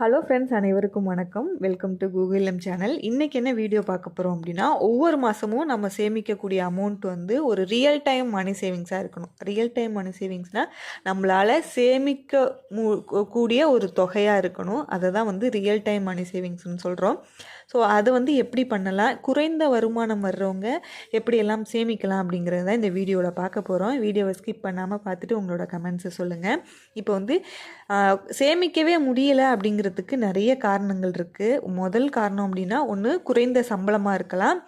Hello friends அனைவருக்கும் வணக்கம். Welcome to Google M channel இன்றைக்கி என்ன வீடியோ பார்க்க போகிறோம் அப்படின்னா ஒவ்வொரு மாதமும் நம்ம சேமிக்கக்கூடிய அமௌண்ட் வந்து ஒரு ரியல் டைம் மணி சேவிங்ஸாக இருக்கணும். ரியல் டைம் மணி சேவிங்ஸ்னால் நம்மளால் சேமிக்க கூடிய ஒரு தொகையாக இருக்கணும். அதை தான் வந்து ரியல் டைம் மணி சேவிங்ஸ்னு சொல்கிறோம் ஸோ அது வந்து எப்படி பண்ணலாம்? குறைந்த வருமானம் வர்றவங்க எப்படியெல்லாம் சேமிக்கலாம் அப்படிங்கிறது தான் இந்த வீடியோவில் பார்க்க போகிறோம் வீடியோவை ஸ்கிப் பண்ணாமல் பார்த்துட்டு உங்களோட கமெண்ட்ஸை சொல்லுங்கள் இப்போ வந்து சேமிக்கவே முடியலை அப்படிங்கிறதுக்கு நிறைய காரணங்கள் இருக்குது முதல் காரணம் அப்படின்னா ஒன்று குறைந்த சம்பளமாக இருக்கலாம்.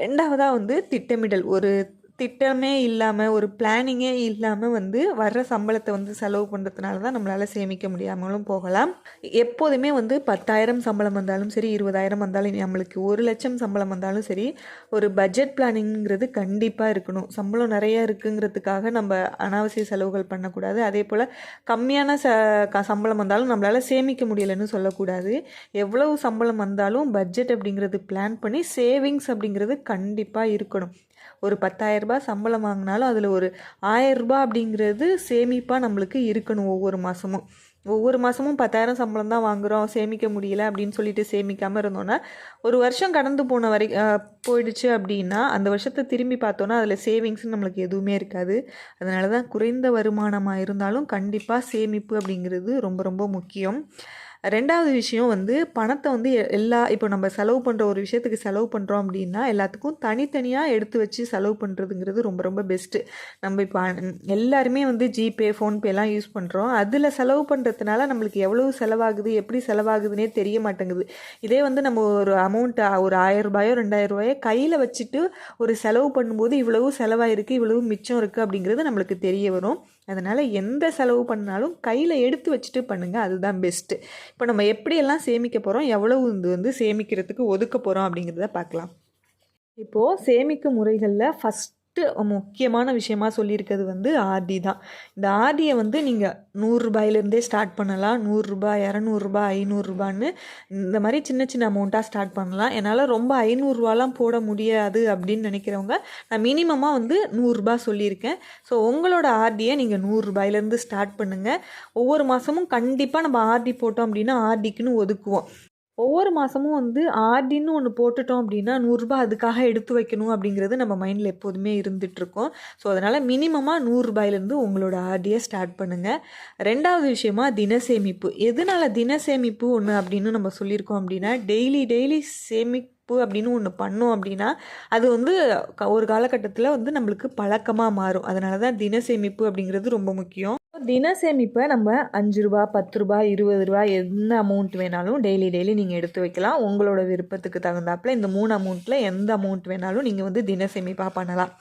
ரெண்டாவதாக வந்து திட்டமிடல். ஒரு திட்டமே இல்லாமல் ஒரு பிளானிங்கே இல்லாமல் வந்து வர்ற சம்பளத்தை வந்து செலவு பண்ணுறதுனால தான் நம்மளால் சேமிக்க முடியாமலும் போகலாம். எப்போதுமே வந்து பத்தாயிரம் சம்பளம் வந்தாலும் சரி இருபதாயிரம் வந்தாலும் நம்மளுக்கு ஒரு லட்சம் சம்பளம் வந்தாலும் சரி ஒரு பட்ஜெட் பிளானிங்கிறது கண்டிப்பாக இருக்கணும். சம்பளம் நிறையா இருக்குங்கிறதுக்காக நம்ம அனாவசிய செலவுகள் பண்ணக்கூடாது. அதே போல் கம்மியான ச க- சம்பளம் வந்தாலும் நம்மளால் சேமிக்க முடியலைன்னு சொல்லக்கூடாது. எவ்வளவு சம்பளம் வந்தாலும் பட்ஜெட் அப்படிங்கிறது பிளான் பண்ணி சேவிங்ஸ் அப்படிங்கிறது கண்டிப்பாக இருக்கணும். ஒரு பத்தாயிரரூபா சம்பளம் வாங்கினாலும் அதில் ஒரு 1000 அப்படிங்கிறது சேமிப்பாக நம்மளுக்கு இருக்கணும் ஒவ்வொரு மாதமும் ஒவ்வொரு மாதமும் பத்தாயிரம் சம்பளம் தான் வாங்குகிறோம் சேமிக்க முடியல அப்படின்னு சொல்லிட்டு சேமிக்காமல் இருந்தோன்னா ஒரு வருஷம் கடந்து போன வரை போயிடுச்சு அப்படின்னா அந்த வருஷத்தை திரும்பி பார்த்தோன்னா அதில் சேவிங்ஸ்னு நம்மளுக்கு எதுவுமே இருக்காது. அதனால தான் குறைந்த வருமானமாக இருந்தாலும் கண்டிப்பாக சேமிப்பு அப்படிங்கிறது ரொம்ப ரொம்ப முக்கியம். ரெண்டாவது விஷயம் வந்து பணத்தை வந்து எ- எல்லா இப்போ நம்ம செலவு பண்ணுற ஒரு விஷயத்துக்கு செலவு பண்ணுறோம் அப்படின்னா எல்லாத்துக்கும் தனித்தனியாக எடுத்து வச்சு செலவு பண்ணுறதுங்கிறது ரொம்ப ரொம்ப பெஸ்ட்டு நம்ம இப்போ எல்லாருமே வந்து ஜிபே ஃபோன்பேலாம் யூஸ் பண்ணுறோம் அதில் செலவு பண்ணுறதுனால நம்மளுக்கு எவ்வளவு செலவாகுது எப்படி செலவாகுதுன்னே தெரிய மாட்டேங்குது. இதே வந்து நம்ம ஒரு அமௌண்ட் ஒரு ஆயிரம் ரூபாயோ ரெண்டாயிரம் ரூபாயோ கையில் வச்சுட்டு ஒரு செலவு பண்ணும்போது இவ்வளவு செலவாயிருக்கு இவ்வளவு மிச்சம் இருக்குது அப்படிங்கிறது நம்மளுக்கு தெரிய வரும். அதனால் எந்த செலவு பண்ணாலும் கையில் எடுத்து வச்சுட்டு பண்ணுங்கள் அதுதான் பெஸ்ட்டு இப்போ நம்ம எப்படியெல்லாம் சேமிக்க போகிறோம் எவ்வளவு இது வந்து சேமிக்கிறதுக்கு ஒதுக்க போகிறோம் அப்படிங்கிறத பார்க்கலாம். இப்போது சேமிக்கும் முறைகளில் ஃபஸ்ட் ஃபஸ்ட்டு முக்கியமான விஷயமா சொல்லியிருக்கிறது வந்து ஆர்டி தான். இந்த ஆர்டியை வந்து நீங்கள் நூறுரூபாயிலேருந்தே ஸ்டார்ட் பண்ணலாம். நூறுரூபா இரநூறுபா ஐநூறுரூபான்னு இந்த மாதிரி சின்ன சின்ன அமௌண்ட்டாக ஸ்டார்ட் பண்ணலாம். என்னால் ரொம்ப ஐநூறுரூவாலாம் போட முடியாது அப்படின்னு நினைக்கிறவங்க நான் மினிமமாக வந்து நூறுரூபா சொல்லியிருக்கேன். ஸோ உங்களோட ஆர்டியை நீங்கள் நூறுரூபாயிலேருந்து ஸ்டார்ட் பண்ணுங்கள் ஒவ்வொரு மாதமும் கண்டிப்பாக நம்ம ஆர்டி போட்டோம் அப்படின்னா ஆர்டிக்குன்னு ஒதுக்குவோம். ஒவ்வொரு மாதமும் வந்து ஆர்டின்னு ஒன்று போட்டுட்டோம் அப்படின்னா நூறுரூபா அதுக்காக எடுத்து வைக்கணும் அப்படிங்கிறது நம்ம மைண்டில் எப்போதுமே இருந்துகிட்ருக்கோம் ஸோ அதனால் மினிமமாக நூறுரூபாயிலேருந்து உங்களோட ஆர்டியை ஸ்டார்ட் பண்ணுங்கள் ரெண்டாவது விஷயமா தினசேமிப்பு. தின தினசேமிப்பு ஒன்று அப்படின்னு நம்ம சொல்லியிருக்கோம் அப்படின்னா டெய்லி டெய்லி சேமிப்பு அப்படின்னு ஒன்று பண்ணோம் அப்படின்னா அது வந்து க- ஒரு காலகட்டத்தில் வந்து நம்மளுக்கு பழக்கமாக மாறும். அதனால தான் தின சேமிப்பு அப்படிங்கிறது ரொம்ப முக்கியம். தின சேமிப்பை நம்ம அஞ்சு ரூபா பத்து ரூபா இருபது ரூபா எந்த அமௌண்ட் வேணாலும் டெய்லி டெய்லி நீங்கள் எடுத்து வைக்கலாம். உங்களோட விருப்பத்துக்கு தகுந்தாப்புல இந்த மூணு அமௌண்ட்டில் எந்த அமௌண்ட் வேணாலும் நீங்கள் வந்து தின சேமிப்பாக பண்ணலாம்.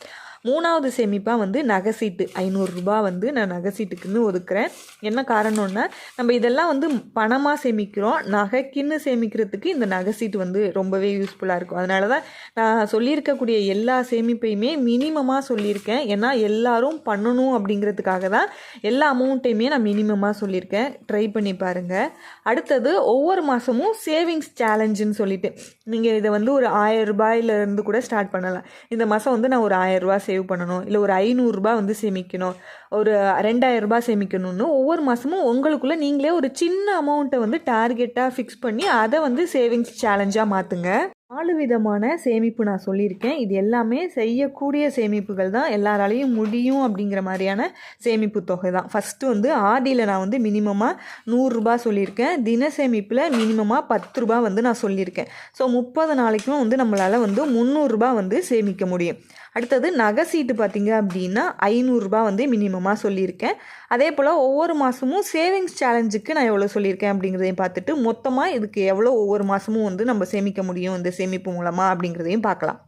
மூணாவது சேமிப்பாக வந்து நகைசீட்டு ஐநூறுரூபா வந்து நான் நகைசீட்டுக்குன்னு ஒதுக்குறேன். என்ன காரணம்னா நம்ம இதெல்லாம் வந்து பணமாக சேமிக்கிறோம். நகைக்குன்னு சேமிக்கிறதுக்கு இந்த நகைசீட்டு வந்து ரொம்பவே யூஸ்ஃபுல்லாக இருக்கும். அதனால தான் நான் சொல்லியிருக்கக்கூடிய எல்லா சேமிப்பையுமே மினிமமாக சொல்லியிருக்கேன். ஏன்னா எல்லாரும் பண்ணணும் அப்படிங்கிறதுக்காக தான் எல்லா அமௌண்ட்டையுமே நான் மினிமமாக சொல்லியிருக்கேன். ட்ரை பண்ணி பாருங்கள் அடுத்தது ஒவ்வொரு மாதமும் சேவிங்ஸ் சேலஞ்சுன்னு சொல்லிட்டு. நீங்கள் இதை வந்து ஒரு ஆயிரம் ரூபாயிலிருந்து கூட ஸ்டார்ட் பண்ணலாம். இந்த மாதம் வந்து நான் ஒரு ஆயிரம் ரூபாய் சேவ் சேவ் பண்ணணும். இல்லை ஒரு ஐநூறுரூபா வந்து சேமிக்கணும். ஒரு ரெண்டாயிரம் ரூபாய் சேமிக்கணும்னு ஒவ்வொரு மாதமும் உங்களுக்குள்ளே நீங்களே ஒரு சின்ன அமௌண்ட்டை வந்து டார்கெட்டாக ஃபிக்ஸ் பண்ணி அதை வந்து சேவிங்ஸ் சேலஞ்சாக மாற்றுங்க நாலு விதமான சேமிப்பு நான் சொல்லியிருக்கேன். இது எல்லாமே செய்யக்கூடிய சேமிப்புகள் தான். எல்லாராலையும் முடியும் அப்படிங்கிற மாதிரியான சேமிப்பு தொகை தான். ஃபஸ்ட்டு வந்து ஆர்டியில் நான் வந்து மினிமமாக நூறுரூபா சொல்லியிருக்கேன். தின சேமிப்பில் மினிமமாக பத்து ரூபா வந்து நான் சொல்லியிருக்கேன். ஸோ முப்பது நாளைக்கும் வந்து நம்மளால் வந்து முந்நூறுரூபா வந்து சேமிக்க முடியும். அடுத்தது நகை சீட்டு பார்த்தீங்க அப்படின்னா ஐநூறுரூபா வந்து மினிமமாக சொல்லியிருக்கேன். அதே போல் ஒவ்வொரு மாதமும் சேவிங்ஸ் சேலஞ்சுக்கு நான் எவ்வளோ சொல்லியிருக்கேன் அப்படிங்கிறதையும் பார்த்துட்டு மொத்தமாக இதுக்கு எவ்வளோ ஒவ்வொரு மாதமும் வந்து நம்ம சேமிக்க முடியும் இந்த சேமிப்பு மூலமாக அப்படிங்கிறதையும் பார்க்கலாம்.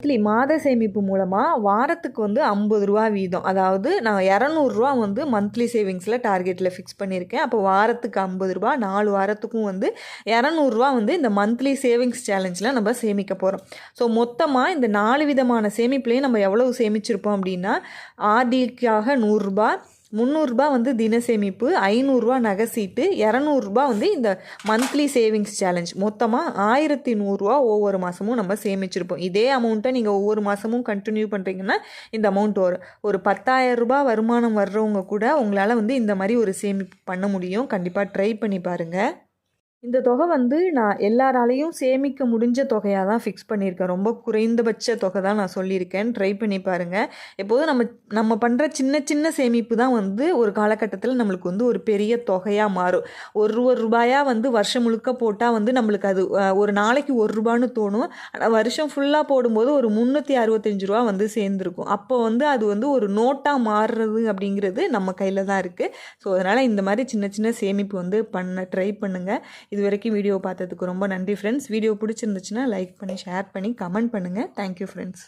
மந்த்லி மாத சேமிப்பு மூலமாக வாரத்துக்கு வந்து ஐம்பது ரூபா வீதம். அதாவது நான் இரநூறுவா வந்து மந்த்லி சேவிங்ஸில் டார்கெட்டில் ஃபிக்ஸ் பண்ணியிருக்கேன். அப்போ வாரத்துக்கு ஐம்பது ரூபா நாலு வாரத்துக்கும் வந்து இரநூறுவா வந்து இந்த மந்த்லி சேவிங்ஸ் சேலஞ்சில் நம்ம சேமிக்க போகிறோம் ஸோ மொத்தமாக இந்த நாலு விதமான சேமிப்புலேயும் நம்ம எவ்வளவு சேமிச்சிருப்போம் அப்படின்னா ஆர்டிக்காக நூறுரூபா முந்நூறுரூபா வந்து தின சேமிப்பு ஐநூறுரூவா நகை சீட்டு இரநூறுபா வந்து இந்த மந்த்லி சேவிங்ஸ் சேலஞ்ச் மொத்தமாக ஆயிரத்தி நூறுரூவா ஒவ்வொரு மாதமும் நம்ம சேமிச்சிருப்போம். இதே அமௌண்ட்டை நீங்கள் ஒவ்வொரு மாதமும் கண்டினியூ பண்ணுறீங்கன்னா இந்த அமௌண்ட் வரும் ஒரு பத்தாயிரம் வருமானம் வர்றவங்க கூட உங்களால் வந்து இந்த மாதிரி ஒரு சேமிப்பு பண்ண முடியும். கண்டிப்பாக ட்ரை பண்ணி பாருங்கள் இந்த தொகை வந்து நான் எல்லாராலையும் சேமிக்க முடிஞ்ச தொகையாக தான் ஃபிக்ஸ் பண்ணியிருக்கேன். ரொம்ப குறைந்தபட்ச தொகை தான் நான் சொல்லியிருக்கேன். ட்ரை பண்ணி பாருங்கள் எப்போதும் நம்ம நம்ம பண்ணுற சின்ன சின்ன சேமிப்பு தான் வந்து ஒரு காலகட்டத்தில் நம்மளுக்கு வந்து ஒரு பெரிய தொகையாக மாறும். ஒரு ஒரு ரூபாயாக வந்து வருஷம் முழுக்க போட்டால் வந்து நம்மளுக்கு அது ஒரு நாளைக்கு ஒரு ரூபான்னு தோணும். ஆனால் வருஷம் ஃபுல்லாக போடும்போது ஒரு முந்நூற்றி அறுபத்தஞ்சு ரூபா வந்து சேர்ந்துருக்கும். அப்போ வந்து அது வந்து ஒரு நோட்டாக மாறுறது அப்படிங்கிறது நம்ம கையில் தான் இருக்குது ஸோ அதனால் இந்த மாதிரி சின்ன சின்ன சேமிப்பு வந்து பண்ண ட்ரை பண்ணுங்கள் இது வரைக்கும் வீடியோ பார்த்ததுக்கு ரொம்ப நன்றி ஃப்ரெண்ட்ஸ் வீடியோ பிடிச்சிருந்துச்சுன்னா லைக் பண்ணி ஷேர் பண்ணி கமெண்ட் பண்ணுங்கள் தேங்க்யூ ஃப்ரெண்ட்ஸ்